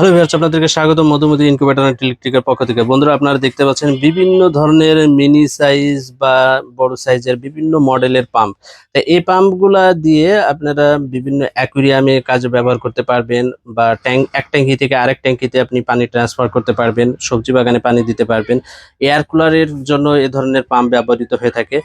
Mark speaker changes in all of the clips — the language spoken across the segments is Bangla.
Speaker 1: হ্যালো ভিউয়ার্স, আপনাদেরকে স্বাগত মধুমতি ইনকিউবেটর অ্যান্ড ইলেকট্রিকের পক্ষ থেকে। বন্ধুরা, আপনারা দেখতে পাচ্ছেন বিভিন্ন ধরনের মিনি সাইজ বা বড় সাইজের বিভিন্ন মডেলের পাম্প এই পাম্পগুলা দিয়ে আপনারা বিভিন্ন অ্যাকুরিয়ামে কাজে ব্যবহার করতে পারবেন বা ট্যাঙ্ক এক ট্যাঙ্কি থেকে আরেক ট্যাঙ্কিতে আপনি পানি ট্রান্সফার করতে পারবেন, সবজি বাগানে পানি দিতে পারবেন। এয়ার কুলারের জন্য এ ধরনের পাম্প ব্যবহৃত হয়ে থাকে।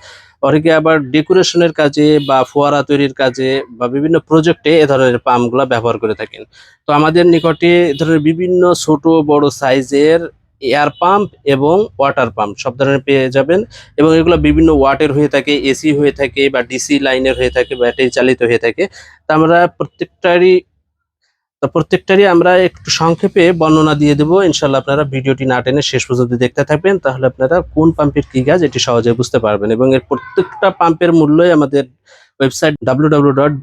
Speaker 1: অনেকে আবার ডেকোরেশনের কাজে বা ফোয়ারা তৈরির কাজে বা বিভিন্ন প্রজেক্টে এ ধরনের পাম্পগুলো ব্যবহার করে থাকেন। তো আমাদের নিকটে এ ধরনের বিভিন্ন ছোট, বড় সাইজের এয়ার পাম্প এবং ওয়াটার পাম্প সব ধরনের পেয়ে যাবেন এবং এগুলো বিভিন্ন ওয়াটের হয়ে থাকে, এসি হয়ে থাকে বা ডিসি লাইনের হয়ে থাকে ব্যাটারি চালিত হয়ে থাকে। তা আমরা প্রত্যেকটারই তো প্রত্যেকটারই আমরা একটু সংক্ষেপে বর্ণনা দিয়ে দেবো। ইনশাল্লাহ আপনারা ভিডিওটি না টেনে শেষ পর্যন্ত দেখতে থাকবেন, তাহলে আপনারা কোন পাম্পের কি কাজ এটি সহজে বুঝতে পারবেন এবং এর প্রত্যেকটা পাম্পের মূল্যই আমাদের website W W dot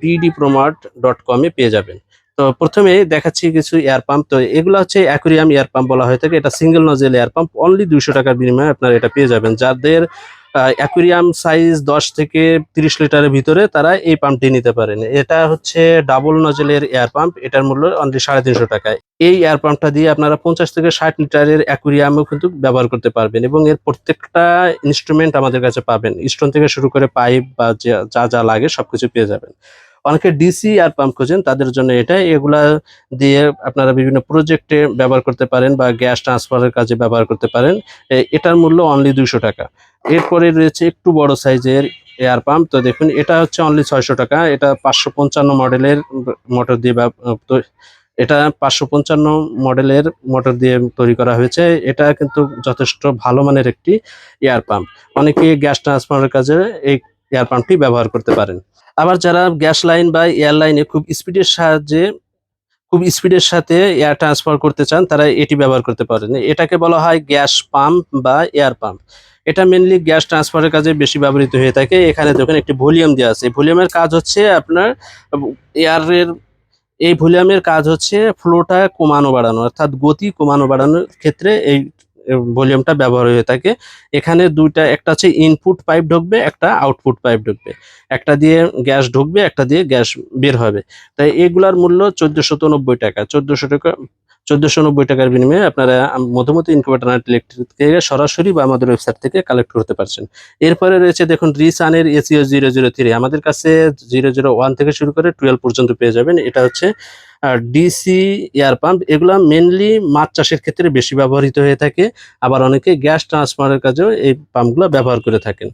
Speaker 1: dot কমে পেয়ে যাবেন। তো প্রথমে দেখাচ্ছি কিছু এয়ার পাম্প। তো এগুলো হচ্ছে অ্যাকুরিয়াম এয়ার পাম্প বলা হয়ে থাকে। এটা single nozzle air pump. Only দুইশো টাকার বিনিময়ে আপনারা এটা পেয়ে যাবেন। যাদের অ্যাকুরিয়াম সাইজ দশ থেকে তিরিশ লিটারের ভিতরে তারা এই পাম্পটি নিতে পারেন। এটা হচ্ছে ডাবল নজেলের এয়ার পাম্প। এটার মূল্য অনলি সাড়ে তিনশো টাকায়। এই এয়ার পাম্পটা দিয়ে আপনারা পঞ্চাশ থেকে ষাট লিটারের অ্যাকুরিয়ামও কিন্তু ব্যবহার করতে পারবেন এবং এর প্রত্যেকটা ইনস্ট্রুমেন্ট আমাদের কাছে পাবেন। স্টোন থেকে শুরু করে পাইপ বা যা- যা লাগে সবকিছু পেয়ে যাবেন। অনেকে ডিসি এয়ার পাম্প খোঁজেন, তাদের জন্য এটা। এগুলা দিয়ে আপনারা বিভিন্ন প্রজেক্টে ব্যবহার করতে পারেন বা গ্যাস ট্রান্সফারের কাজে ব্যবহার করতে পারেন। এটার মূল্য অনলি দুইশো টাকা। এরপরে রয়েছে একটু বড় সাইজের এয়ার পাম্প। তো দেখুন, এটা হচ্ছে অনলি ছয়শো টাকা। এটা পাঁচশো পঞ্চান্ন মডেলের মোটর দিয়ে এটা পাঁচশো পঞ্চান্ন মডেলের মোটর দিয়ে তৈরি করা হয়েছে। এটা কিন্তু যথেষ্ট ভালো মানের একটি এয়ার পাম্প। অনেকে গ্যাস ট্রান্সফারের কাজে এই এয়ার পাম্পটি ব্যবহার করতে পারেন। আবার যারা গ্যাস লাইন বা এয়ার লাইনে খুব স্পিডের সাহায্যে, খুব স্পিডের সাথে এয়ার ট্রান্সফার করতে চান, তারা এটি ব্যবহার করতে পারেন। এটাকে বলা হয় গ্যাস পাম্প বা এয়ার পাম্প। এটা মেনলি গ্যাস ট্রান্সফারের কাজে বেশি ব্যবহৃত হয়ে থাকে। এখানে দেখুন একটি ভলিউম দেওয়া আছে। ভলিউমের কাজ হচ্ছে আপনার, এয়ারের, এই ভলিউমের কাজ হচ্ছে ফ্লোটা কমানো বাড়ানো, অর্থাৎ গতি কমানো বাড়ানোর ক্ষেত্রে এই ভলিউমটা ব্যবহার হয়ে থাকে। এখানে দুইটা, একটা হচ্ছে ইনপুট পাইপ ঢুকবে, একটা আউটপুট পাইপ ঢুকবে। একটা দিয়ে গ্যাস ঢুকবে, একটা দিয়ে গ্যাস বের হবে। তাই এগুলার মূল্য চোদ্দশো টাকা। চোদ্দশো টাকা চোদ্দশো নব্বই টাকার বিনিময়ে আপনারা মধুমতি ইনকিউবেটর অ্যান্ড ইলেকট্রিক থেকে সরাসরি বা আমাদের ওয়েবসাইট থেকে কালেক্ট করতে পারছেন। এরপরে রয়েছে দেখুন রিসানের এসিও জিরো জিরো থ্রি আমাদের কাছে জিরো জিরো ওয়ান থেকে শুরু করে টুয়েলভ পর্যন্ত পেয়ে যাবেন। এটা হচ্ছে ডিসি এয়ার পাম্প এগুলো মেনলি মাছ চাষের ক্ষেত্রে বেশি ব্যবহৃত হয়ে থাকে। আবার অনেকে গ্যাস ট্রান্সফারের কাজেও এই পাম্পগুলো ব্যবহার করে থাকেন।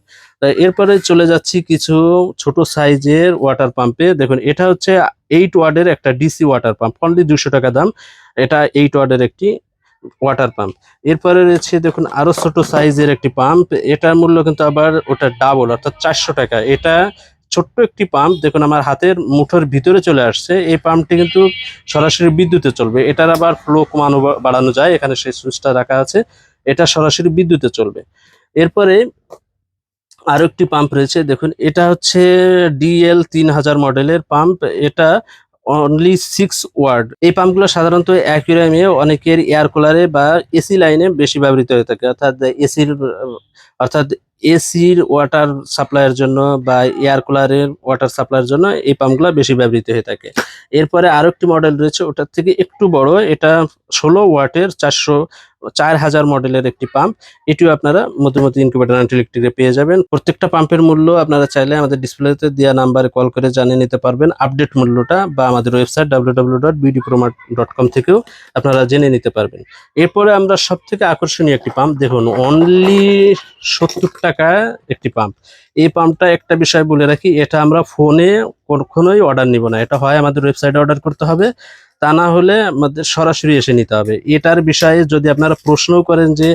Speaker 1: এরপরে চলে যাচ্ছি কিছু ছোট সাইজের ওয়াটার পাম্পে দেখুন, এটা হচ্ছে এইট ওয়ার্ডের একটা ডিসি ওয়াটার পাম্প অনলি দুশো টাকা দাম। এটা এইট ওয়ার্ডের একটি ওয়াটার পাম্প এরপরে রয়েছে দেখুন আরও ছোট সাইজের একটি পাম্প এটার মূল্য কিন্তু আবার ওটা ডাবল অর্থাৎ চারশো টাকা। এটা ছোট্ট একটি পাম্প দেখুন আমার হাতের মুঠোর ভিতরে চলে আসছে। এই পাম্পটি কিন্তু সরাসরি বিদ্যুতে চলবে। এটার আবার ফ্লো কমানো বাড়ানো যায়। এখানে সেই সুইচটা রাখা আছে। এটা সরাসরি বিদ্যুতে চলবে। এরপরে আরও একটি পাম্প রয়েছে। দেখুন, এটা হচ্ছে ডিএল তিন হাজার মডেলের পাম্প এটা অনলি সিক্স ওয়ার্ড এই পাম্পগুলো সাধারণত অ্যাকুরিয়ামে অনেকের এয়ার কুলারে বা এসি লাইনে বেশি ব্যবহৃত হয়ে থাকে। অর্থাৎ এসির অর্থাৎ এসির ওয়াটার সাপ্লাইয়ের জন্য বা এয়ার কুলারের ওয়াটার সাপ্লাইয়ের জন্য এই পাম্পগুলো বেশি ব্যবহৃত হয়ে থাকে। এরপরে আরও একটি মডেল রয়েছে, ওটার থেকে একটু বড়। এটা ষোলো ওয়াটের চারশো চার হাজার মডেলের একটি পাম্প এটিও আপনারা মধ্যমতি ইনকিউবেটর অ্যান্ড ইলেকট্রিকে পেয়ে যাবেন। প্রত্যেকটা পাম্পের মূল্য আপনারা চাইলে আমাদের ডিসপ্লেতে দেওয়া নাম্বারে কল করে জানিয়ে নিতে পারবেন। আপডেট মূল্যটা বা আমাদের ওয়েবসাইট ডাব্লিউ থেকেও আপনারা জেনে নিতে পারবেন। এরপরে আমরা সব থেকে আকর্ষণীয় একটি পাম্প দেখুন। অনলি সত্তর টাকা একটি পাম্প এই পাম্পটা একটা বিষয় বলে রাখি, এটা আমরা ফোনে কখনোই অর্ডার নিব না। এটা হয় আমাদের ওয়েবসাইটে অর্ডার করতে হবে। তা না হলে আমাদের সরাসরি এসে নিতে হবে। এটার বিষয়ে যদি আপনারা প্রশ্নও করেন যে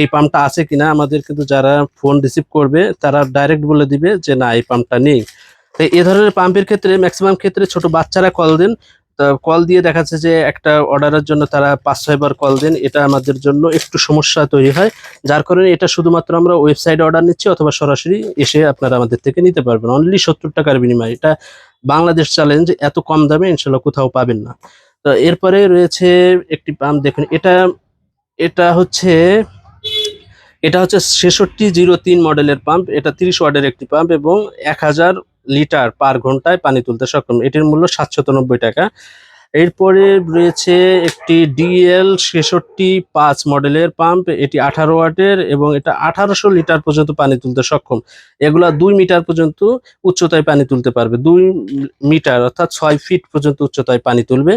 Speaker 1: এই পাম্পটা আছে কিনা, আমাদের কিন্তু যারা ফোন রিসিভ করবে, তারা ডাইরেক্ট বলে দিবে যে না, এই পাম্পটা নেই। তো এ ধরনের পাম্পের ক্ষেত্রে, ম্যাক্সিমাম ক্ষেত্রে ছোট বাচ্চারা কল দেন। কল দিয়ে দেখা যাচ্ছে যে একটা অর্ডারের জন্য তারা পাঁচ ছয়বার কল দেন। এটা আমাদের জন্য একটু সমস্যা তৈরি হয়। যার কারণে এটা শুধুমাত্র আমরা ওয়েবসাইটে অর্ডার নিচ্ছি, অথবা সরাসরি এসে আপনারা আমাদের থেকে নিতে পারবেন। অনলি সত্তর টাকার বিনিময়ে। এটা বাংলাদেশ চ্যালেঞ্জ এত কম দামে ইনশাল্লাহ কোথাও পাবেন না। তো এরপরে রয়েছে একটি পাম্প, দেখুন, এটা এটা হচ্ছে এটা হচ্ছে ছেষট্টি জিরো তিন মডেলের পাম্প, এটা তিরিশ ওয়ার্ডের একটি পাম্প এবং এক হাজার লিটার পার ঘন্টায় পানি তুলতে সক্ষম। এটির মূল্য সাতশো নব্বই টাকা। এরপরে রয়েছে একটি ডিএল ছেষট্টি পাঁচ মডেলের পাম্প, এটি আঠারো ওয়াটের এবং এটা আঠারোশো লিটার পর্যন্ত পানি তুলতে সক্ষম। এগুলা দুই মিটার পর্যন্ত উচ্চতায় পানি তুলতে পারবে, দুই মিটার অর্থাৎ ছয় ফিট পর্যন্ত উচ্চতায় পানি তুলবে।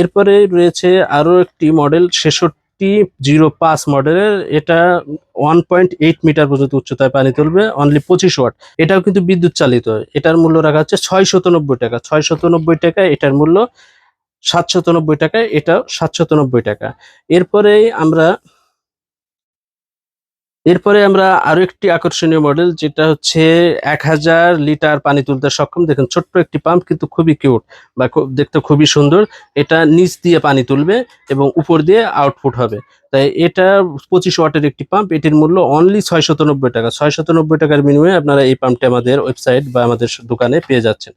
Speaker 1: এরপরে রয়েছে আরও একটি মডেল ছেষট্টি জিরো পাঁচ মডেলের, এটা ওয়ান পয়েন্ট এইট মিটার পর্যন্ত উচ্চতায় পানি তুলবে অনলি পঁচিশ ওয়াট। এটাও কিন্তু বিদ্যুৎ চালিত, এটার মূল্য রাখা হচ্ছে ছয় নব্বই টাকা ছয় নব্বই টাকা এটার মূল্য সাতশত নব্বই টাকায় এটা সাতশত নব্বই টাকা। এরপরেই আমরা, এরপরে আমরা আরও একটি আকর্ষণীয় মডেল যেটা হচ্ছে এক হাজার লিটার পানি তুলতে সক্ষম। দেখুন, ছোট্ট একটি পাম্প কিন্তু খুবই কিউট বা দেখতে খুবই সুন্দর। এটা নিচ দিয়ে পানি তুলবে এবং উপর দিয়ে আউটপুট হবে। তাই এটা পঁচিশ ওয়াটের একটি পাম্প এটির মূল্য অনলি ছয় টাকা। ছয় টাকার বিনিময়ে আপনারা এই পাম্পটি আমাদের ওয়েবসাইট বা আমাদের দোকানে পেয়ে যাচ্ছেন।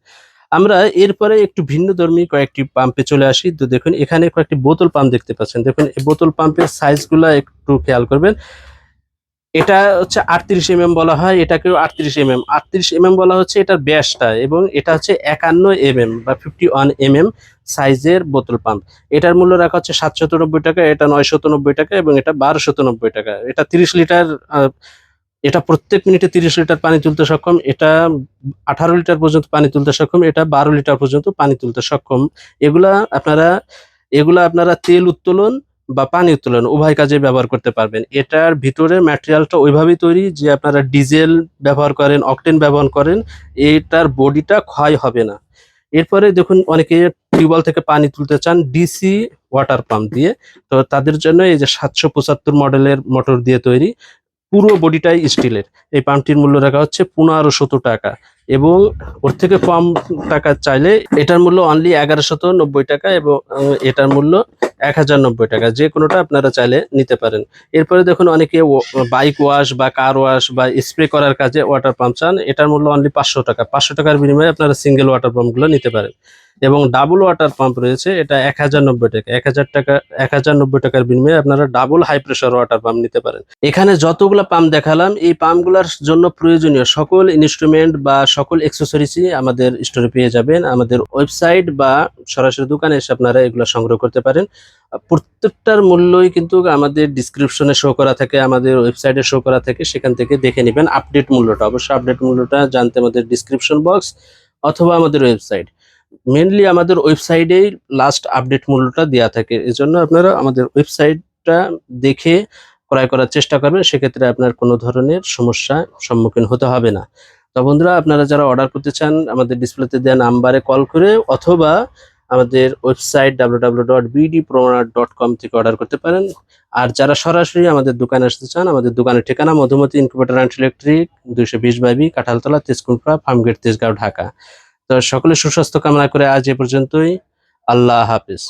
Speaker 1: আমরা এরপরে একটু ভিন্ন ধর্মী কয়েকটি পাম্পে চলে আসি। তো দেখুন, এখানে কয়েকটি বোতল পাম্প দেখতে পাচ্ছেন। দেখুন, এই বোতল পাম্পের সাইজগুলো একটু খেয়াল করবেন। এটা হচ্ছে আটত্রিশ এম বলা হয়, এটাকেও আটত্রিশ এম এম আটত্রিশ এম বলা হচ্ছে এটার ব্যাসটা এবং এটা হচ্ছে একান্ন এম বা ফিফটি ওয়ান এম সাইজের বোতল পাম্প এটার মূল্য রাখা হচ্ছে সাতশত টাকা, এটা নয়শত টাকা এবং এটা বারোশত টাকা। এটা তিরিশ লিটার এটা প্রত্যেক মিনিটে তিরিশ লিটার পানি তুলতে সক্ষম, এটা আঠারো লিটার পর্যন্ত পানি তুলতে সক্ষম, এটা বারো লিটার পর্যন্ত পানি তুলতে সক্ষম। এগুলা আপনারা এগুলা আপনারা তেল উত্তোলন বা পানি উত্তোলন উভয় কাজে ব্যবহার করতে পারবেন। এটার ভিতরে ম্যাটেরিয়ালটা ওইভাবেই তৈরি যে আপনারা ডিজেল ব্যবহার করেন, অকটেন ব্যবহার করেন, এটার বডিটা ক্ষয় হবে না। এরপরে দেখুন, অনেকে টিউবওয়েল থেকে পানি তুলতে চান ডিসি ওয়াটার পাম্প দিয়ে, তো তাদের জন্য এই যে সাতশো পঁচাত্তর মডেলের মোটর দিয়ে তৈরি পুরো বডিটাই স্টিলের এই পাম্পটির মূল্য রাখা হচ্ছে পনেরোশত টাকা। এবং ওর থেকে কম টাকা চাইলে এটার মূল্য অনলি এগারোশত নব্বই টাকা এবং এটার মূল্য এক হাজার নব্বই টাকা। যে কোনোটা আপনারা চাইলে নিতে পারেন। এরপরে দেখুন অনেকে বাইক ওয়াশ বা কার ওয়াশ বা স্প্রে করার কাজে ওয়াটার পাম্প চান। এটার মূল্য অনলি পাঁচশো টাকা। পাঁচশো টাকার বিনিময়ে আপনারা সিঙ্গেল ওয়াটার পাম্পগুলো নিতে পারেন। এবং ডাবল ওয়াটার পাম্প রয়েছে, এটা এক হাজার নব্বই টাকা, এক হাজার টাকা, এক হাজার নব্বই টাকার বিনিময়ে আপনারা double high pressure water pump নিতে পারেন। এখানে যতগুলো পাম্প দেখালাম, এই পাম্পগুলোর জন্য প্রয়োজনীয় সকল ইনস্ট্রুমেন্ট বা সকল এক্সেসরিজই আমাদের স্টোরে পেয়ে যাবেন। আমাদের ওয়েবসাইট বা সরাসরি দোকানে এসে আপনারা এগুলো সংগ্রহ করতে পারেন। প্রত্যেকটার মূল্যই কিন্তু আমাদের ডিসক্রিপশনে শো করা থাকে, আমাদের ওয়েবসাইটে শো করা থাকে, সেখান থেকে দেখে নেবেন আপডেট মূল্যটা। অবশ্যই আপডেট মূল্যটা জানতে আমাদের ডিসক্রিপশন বক্স অথবা আমাদের ওয়েবসাইট মেনলি আমাদের ওয়েবসাইটেই লাস্ট আপডেট মূল্যটা দেওয়া থাকে। এজন্য আপনারা আমাদের ওয়েবসাইটটা দেখে ক্রয় করার চেষ্টা করবেন, সেক্ষেত্রে আপনার কোনো ধরনের সমস্যা সম্মুখীন হতে হবে না। তো বন্ধুরা, আপনারা যারা অর্ডার করতে চান, আমাদের ডিসপ্লেতে দেওয়া নাম্বারে কল করে অথবা আমাদের ওয়েবসাইট ডাব্লিউ থেকে অর্ডার করতে পারেন। আর যারা সরাসরি আমাদের দোকানে আসতে চান, আমাদের দোকানের ঠিকানা মধুমতি ইনকিউবেটার অ্যান্ড ইলেকট্রিক দুইশো বিশ বাইবি কাঁঠালতলা তেজকুমপুরা ফার্মগেট তেজগাঁও, ঢাকা। তো সকলে সুস্বাস্থ্য কামনা করে আজ এ পর্যন্তই। আল্লাহ হাফিজ।